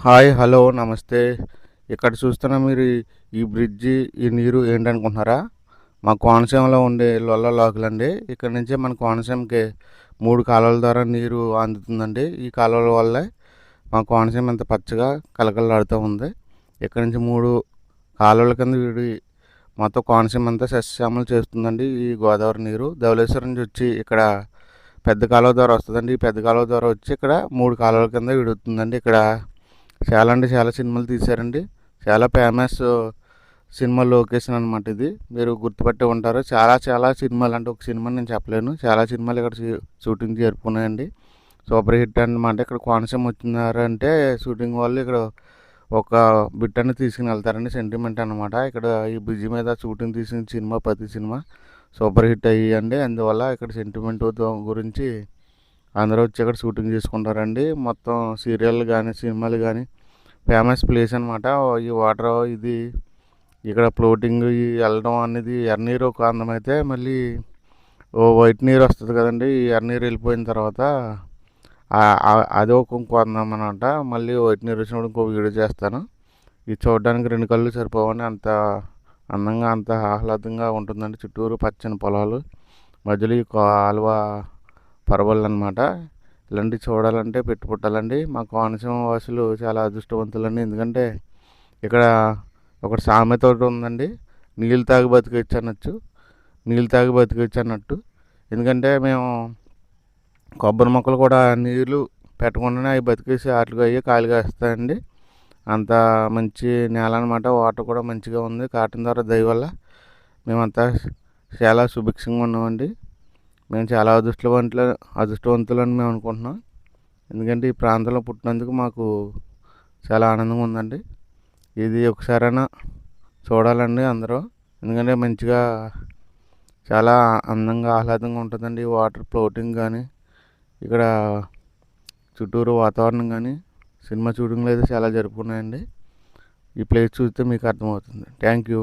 Hi hello నమస్తే. ఇక్కడ చూస్తున్న మీరు ఈ- బ్రిడ్జి ఈ నీరు ఏంటనుకుంటున్నారా? మా కోనసీమలో ఉండే లొల్ల లాకులండి. ఇక్కడ నుంచి మన కోనసీమకి మూడు కాలువల ద్వారా నీరు అందుతుందండి. ఈ కాలువల వల్లే మా కోనసీమ ఇంత పచ్చగా కలకలాడుతూ ఉంది. ఇక్కడ నుంచి మూడు కాలువల కింద వీడి మొత్తం కోనసీమ అంతా సస్యశ్యామలు చేస్తుందండి ఈ గోదావరి నీరు. ధవళేశ్వరం నుంచి వచ్చి ఇక్కడ పెద్ద కాలువ ద్వారా వస్తుందండి. ఈ పెద్ద కాలువ ద్వారా వచ్చి ఇక్కడ మూడు కాలువల కింద విడుతుందండి. ఇక్కడ చాలా అంటే చాలా సినిమాలు తీశారండి. చాలా ఫేమస్ సినిమా లొకేషన్ అనమాట ఇది. మీరు గుర్తుపట్టి ఉంటారు. చాలా చాలా సినిమాలు అంటే ఒక సినిమా నేను చెప్పలేను. చాలా సినిమాలు ఇక్కడ షూటింగ్ జరుపుకున్నాయండి. సూపర్ హిట్ అన్నమాట. ఇక్కడ కోనసీమ వచ్చినారంటే షూటింగ్ వాళ్ళు ఇక్కడ ఒక బిట్ అని తీసుకుని వెళ్తారండి. సెంటిమెంట్ అనమాట ఇక్కడ ఈ బ్రిడ్జి మీద షూటింగ్ తీసిన సినిమా ప్రతి సినిమా సూపర్ హిట్ అయ్యండి అందువల్ల ఇక్కడ సెంటిమెంట్ గురించి అందరూ వచ్చి ఇక్కడ షూటింగ్ చేసుకుంటారండి. మొత్తం సీరియల్ కానీ సినిమాలు కానీ ఫేమస్ ప్లేస్ అనమాట ఈ వాటర్ ఇది ఇక్కడ ఫ్లోటింగ్ వెళ్ళడం అనేది ఎర్నీరు ఒక అందమైతే మళ్ళీ ఓ వైట్ నీరు వస్తుంది కదండి. ఈ వెళ్ళిపోయిన తర్వాత అది ఒక ఇంకో అందం అనమాట మళ్ళీ వైట్ నీరు వచ్చినప్పుడు ఇంకో వీడియో చేస్తాను. ఇది చూడడానికి రెండు కళ్ళు సరిపోవని అంత అందంగా అంత ఆహ్లాదంగా ఉంటుందండి. చుట్టూరు పచ్చని పొలాలు. మధ్యలో ఈ కాలువ పరవళ్ళు అనమాట ఇలాంటివి చూడాలంటే పెట్టి పుట్టాలండి. మా కోనసీమ వాసులు చాలా అదృష్టవంతులండి. ఎందుకంటే ఇక్కడ ఒక సామెత ఒకటి ఉందండి. నీళ్ళు తాగి బతికొచ్చు అనొచ్చు నీళ్ళు తాగి బతికొచ్చు అన్నట్టు ఎందుకంటే మేము కొబ్బరి మొక్కలు కూడా నీళ్ళు పెట్టకుండానే అవి బతికేసి వాటికి అయ్యి కాయలు కాస్తాయండి. అంత మంచి నేల అనమాట వాటర్ కూడా మంచిగా ఉంది. కాటన్ ద్వారా దయ వల్ల మేమంతా చాలా సుభిక్షంగా ఉన్నామండి. మేము చాలా అదృష్టవంతులు అదృష్టవంతులని మేము అనుకుంటున్నాం. ఎందుకంటే ఈ ప్రాంతంలో పుట్టినందుకు మాకు చాలా ఆనందంగా ఉందండి. ఇది ఒకసారైనా చూడాలండి అందరూ. ఎందుకంటే మంచిగా చాలా అందంగా ఆహ్లాదంగా ఉంటుందండి. వాటర్ ఫ్లోటింగ్ కానీ ఇక్కడ చుట్టూరు వాతావరణం కానీ సినిమా షూటింగ్లు అయితే చాలా జరుపుకున్నాయండి. ఈ ప్లేస్ చూస్తే మీకు అర్థమవుతుంది. Thank you.